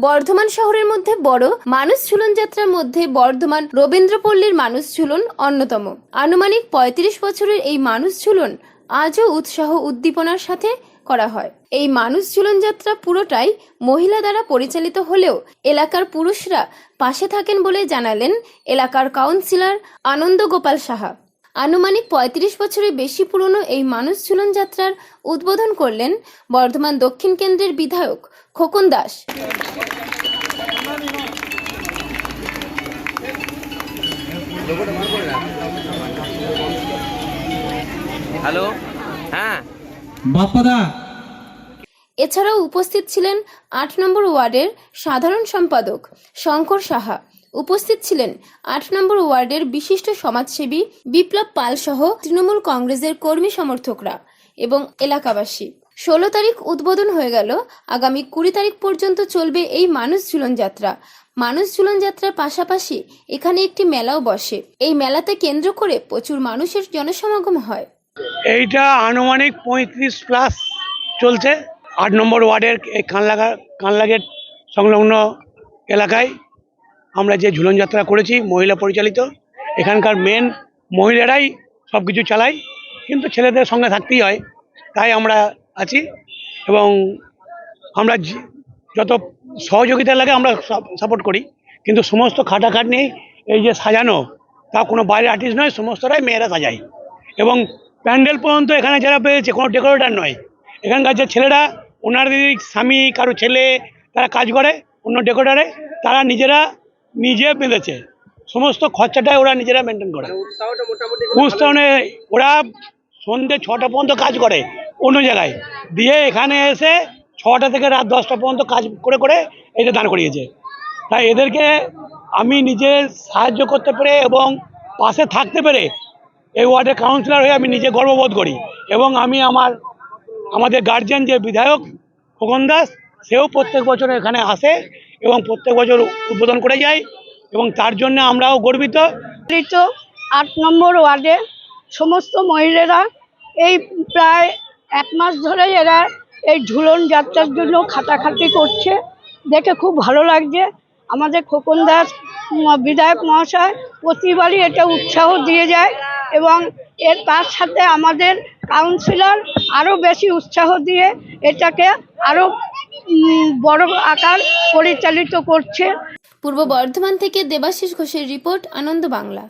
বর্ধমান শহরের মধ্যে বড় মানুষ ঝুলন যাত্রার মধ্যে বর্ধমান রবীন্দ্রপল্লীর মানুষ ঝুলন অন্যতম। আনুমানিক পঁয়ত্রিশ বছরের এই মানুষ ঝুলন আজও উৎসাহ উদ্দীপনার সাথে করা হয়। এই মানুষ ঝুলন যাত্রা পুরোটাই মহিলা দ্বারা পরিচালিত হলেও এলাকার পুরুষরা পাশে থাকেন বলে জানালেন এলাকার কাউন্সিলর আনন্দ গোপাল সাহা। আনুমানিক পঁয়ত্রিশ বছরের বেশি পুরনো এই মানুষ ঝুলন যাত্রার উদ্বোধন করলেন বর্ধমান দক্ষিণ কেন্দ্রের বিধায়ক খোকন দাস। হ্যালো হ্যাঁ। বাপ্পাদা। এছাড়াও উপস্থিত ছিলেন আট নম্বর ওয়ার্ডের সাধারণ সম্পাদক শঙ্কর সাহা। উপস্থিত ছিলেন আট নম্বর ওয়ার্ডের বিশিষ্ট সমাজসেবী বিপ্লব পাল সহ তৃণমূল কংগ্রেসের কর্মী সমর্থকরা এবং এলাকাবাসী। ষোলো তারিখ উদ্বোধন হয়ে গেল। আগামী কুড়ি তারিখ পর্যন্ত চলবে এই মানুষ ঝুলন যাত্রা। মানুষ ঝুলন যাত্রার পাশাপাশি এখানে একটি মেলাও বসে। এই মেলাতে কেন্দ্র করে প্রচুর মানুষের জনসমাগম হয়। এইটা আনুমানিক পঁয়ত্রিশ প্লাস চলছে। আট নম্বর ওয়ার্ডের এই কানলাগা কানলাগের সংলগ্ন এলাকায় আমরা যে ঝুলন যাত্রা করেছি, মহিলা পরিচালিত, এখানকার মেন মহিলারাই সব কিছু চালায়, কিন্তু ছেলেদের সঙ্গে থাকতেই হয়, তাই আমরা আছি এবং আমরা যত সহযোগিতা লাগে আমরা সাপোর্ট করি, কিন্তু সমস্ত খাটাখাটনি এই যে সাজানো, তা কোনো বাইরের আর্টিস্ট নয়, সমস্তটাই মেয়েরা সাজায়। এবং প্যান্ডেল পর্যন্ত এখানে যারা পেয়েছে, কোনো ডেকোরেটার নয়, এখানকার যে ছেলেরা ওনাদের স্বামী, কারও ছেলে, তারা কাজ করে অন্য ডেকোরেটারে তারা নিজেরা নিজে বেঁধেছে। সমস্ত খরচাটাই ওরা নিজেরা মেনটেন করে। উৎসবে ওরা সন্ধ্যে ছটা পর্যন্ত কাজ করে অন্য জায়গায়। দিয়ে এখানে এসে ছটা থেকে রাত দশটা পর্যন্ত কাজ করে করে এটা দান করিয়েছে। তাই এদেরকে আমি নিজে সাহায্য করতে পেরে এবং পাশে থাকতে পেরে এই ওয়ার্ডের কাউন্সিলর হয়ে আমি নিজে গর্ববোধ করি এবং আমি আমার, আমাদের গার্জিয়ান যে বিধায়ক খোকন দাস, সেও প্রত্যেক বছর এখানে আসে এবং প্রত্যেক বছর উদ্বোধন করে যায় এবং তার জন্য আমরাও গর্বিত। আট নম্বর ওয়ার্ডে সমস্ত মহিলারা এই প্রায় এক মাস ধরে এরা এই ঝুলন যাত্রার জন্য খাটাখাটি করছে। দেখে খুব ভালো লাগছে। আমাদের খোকন দাস বিধায়ক মহাশয় প্রতিবারই এটা উৎসাহ দিয়ে যায় এবং এর তার সাথে আমাদের কাউন্সিলর আরও বেশি উৎসাহ দিয়ে এটাকে আরও বড় আকার পরিচালিত করছে। পূর্ব বর্ধমান থেকে দেবাশিস ঘোষের রিপোর্ট আনন্দ বাংলা।